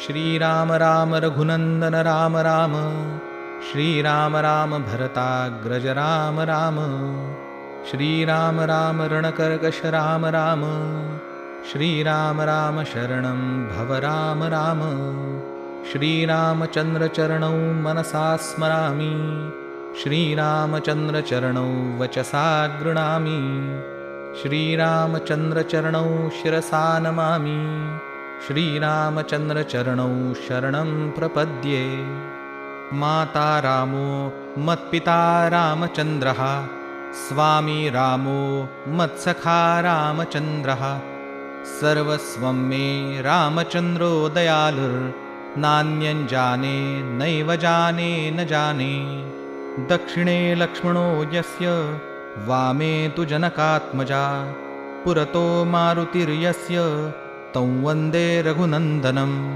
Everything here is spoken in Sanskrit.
श्रीराम राम रघुनन्दन राम राम श्रीराम राम भरताग्रज राम राम श्रीराम राम रणकर्कश राम राम श्रीराम राम शरणं भव राम राम श्रीरामचन्द्रचरणौ मनसा स्मरामि श्रीरामचन्द्रचरणौ वचसा गृणामि श्रीरामचन्द्रचरणौ शिरसा नमामि श्रीरामचन्द्रचरणौ शरणं प्रपद्ये। माता रामो मत्पिता रामचन्द्रः स्वामी रामो मत्सखा रामचन्द्रः। सर्वस्वं मे रामचन्द्रो दयालुर्नान्यञ्जाने नैव जाने न जाने। दक्षिणे लक्ष्मणो यस्य वामे तु जनकात्मजा। पुरतो मारुतिर्यस्य तं वंदे रघुनन्दनम्।